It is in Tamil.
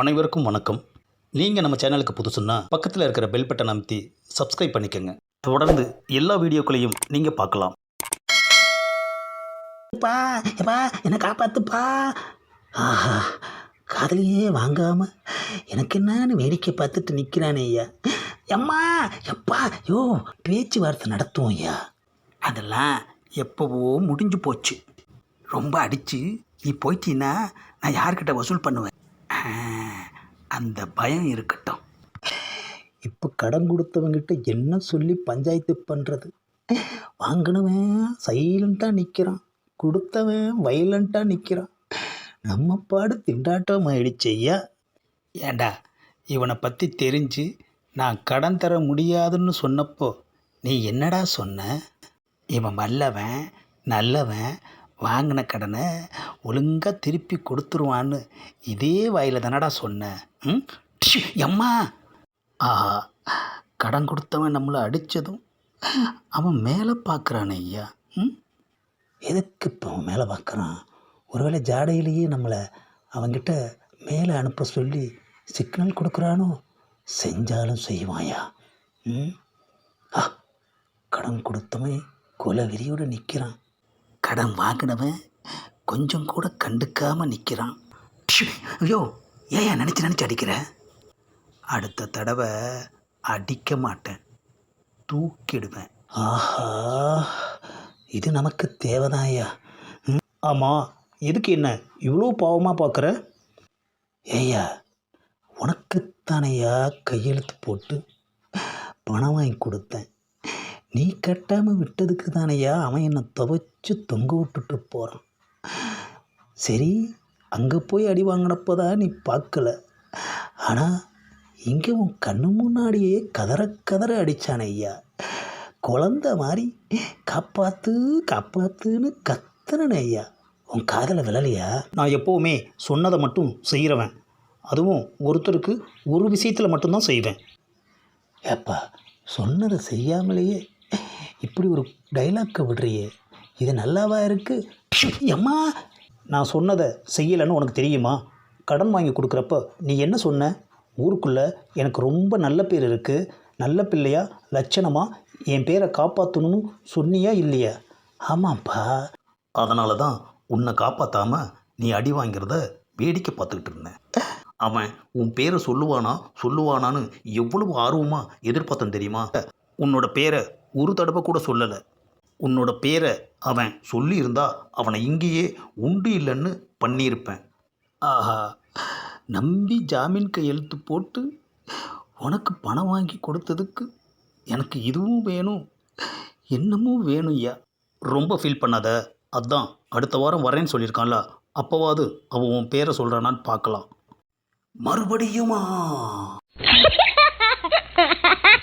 அனைவருக்கும் வணக்கம். நீங்கள் நம்ம சேனலுக்கு புதுசுன்னா பக்கத்தில் இருக்கிற பெல் பட்டன் அமைத்தி சப்ஸ்கிரைப் பண்ணிக்கோங்க. தொடர்ந்து எல்லா வீடியோக்களையும் நீங்கள் பார்க்கலாம். பா எப்பா என்னை காப்பாத்துப்பா. ஆஹா காதலியே வாங்காம எனக்கு என்னன்னு வேடிக்கை பார்த்துட்டு நிற்கிறானே ஐயா. எம்மா எப்பா யோ பேச்சுவார்த்தை நடத்துவோம் ஐயா. அதெல்லாம் எப்போவோ முடிஞ்சு போச்சு. ரொம்ப அடித்து நீ போயிட்டீன்னா நான் யார்கிட்ட வசூல் பண்ணுவேன்? அந்த பயம் இருக்கட்டும். இப்போ கடன் கொடுத்தவங்கிட்ட என்ன சொல்லி பஞ்சாயத்து பண்ணுறது வாங்கினவன் சைலண்ட்டாக நிற்கிறான் கொடுத்தவன் வைலண்ட்டாக நிற்கிறான் நம்ம பாடு திண்டாட்டம் ஆயிடுச்சு ஐயா. ஏண்டா இவனை பற்றி தெரிஞ்சு நான் கடன் தர முடியாதுன்னு சொன்னப்போ நீ என்னடா சொன்ன? இவன் வல்லவன் நல்லவன் வாங்கின கடனை ஒழுங்காக திருப்பி கொடுத்துருவான்னு இதே வாயில் தானடா சொன்னேன் ம்? எம்மா! ஆஹா கடன் கொடுத்தவன் நம்மளை அடித்ததும் அவன் மேலே பார்க்குறானே ஐயா. ம்? எதுக்கு இப்போ அவன் மேலே பார்க்குறான் ஒருவேளை ஜாடையிலேயே நம்மளை அவங்கிட்ட மேலே அனுப்ப சொல்லி சிக்னல் கொடுக்குறானோ? செஞ்சாலும் செய்வாயா? ம்? ஆ கடன் கொடுத்தவன் கொலை வெறியோடு நிற்கிறான் கடன் வாங்கினவன் கொஞ்சம் கூட கண்டுக்காமல் நிற்கிறான் ஐயோ ஏன் நினச்சி நினச்சி அடிக்கிற? அடுத்த தடவை அடிக்க மாட்டேன். தூக்கிடுவேன். ஆஹா இது நமக்கு தேவைதாயா ஆமாம் எதுக்கு என்ன? இவ்வளோ பாவமாக பார்க்குற ஏய்யா உனக்குத்தானையா கையெழுத்து போட்டு பணம் வாங்கி கொடுத்தேன். நீ கட்டாமல் விட்டதுக்கு தானையா அவன் என்னை துவைச்சு தொங்க விட்டுட்டு போகிறான் சரி அங்கே போய் அடி வாங்கினப்போ தான் நீ பார்க்கல. ஆனால் இங்கே உன் கண்ணு முன்னாடியே கதற கதற அடித்தான ஐயா. குழந்த மாதிரி காப்பாத்து காப்பாத்துன்னு கத்துனே ஐயா. உன் காதலை விழலையா? நான் எப்போவுமே சொன்னதை மட்டும் செய்கிறவன் அதுவும் ஒருத்தருக்கு ஒரு விஷயத்தில் மட்டும்தான் செய்வேன். ஏப்பா சொன்னதை செய்யாமலேயே இப்படி ஒரு டைலாக்கை விடுறியே. இது நல்லாவா இருக்கு? எம்மா! நான் சொன்னதை செய்யலைன்னு உனக்கு தெரியுமா? கடன் வாங்கி கொடுக்குறப்ப நீ என்ன சொன்ன? ஊருக்குள்ளே எனக்கு ரொம்ப நல்ல பேர் இருக்குது நல்ல பிள்ளையா லட்சணமாக என் பேரை காப்பாற்றணும்னு சொன்னியா இல்லையா? ஆமாப்பா. அதனால தான் உன்னை காப்பாற்றாமல் நீ அடி வாங்கிறத வேடிக்கை பார்த்துக்கிட்டு இருந்தேன். அவன் உன் பேரை சொல்லுவானா சொல்லுவானான்னு எவ்வளவு ஆர்வமாக எதிர்பார்த்தன் தெரியுமா? உன்னோட பேரை ஒரு தடவை கூட சொல்லலை. உன்னோட பேரை அவன் சொல்லியிருந்தா அவனை இங்கேயே உண்டு இல்லைன்னு பண்ணியிருப்பேன். ஆஹா நம்பி ஜாமீன் கையெழுத்து போட்டு உனக்கு பணம் வாங்கி கொடுத்ததுக்கு எனக்கு இதுவும் வேணும் என்னமும் வேணும் ஐயா. ரொம்ப ஃபீல் பண்ணாத. அதான் அடுத்த வாரம் வரேன்னு சொல்லியிருக்கான்ல அப்போவாது அவன் உன் பேரை சொல்கிறானான்னு பார்க்கலாம். மறுபடியுமா?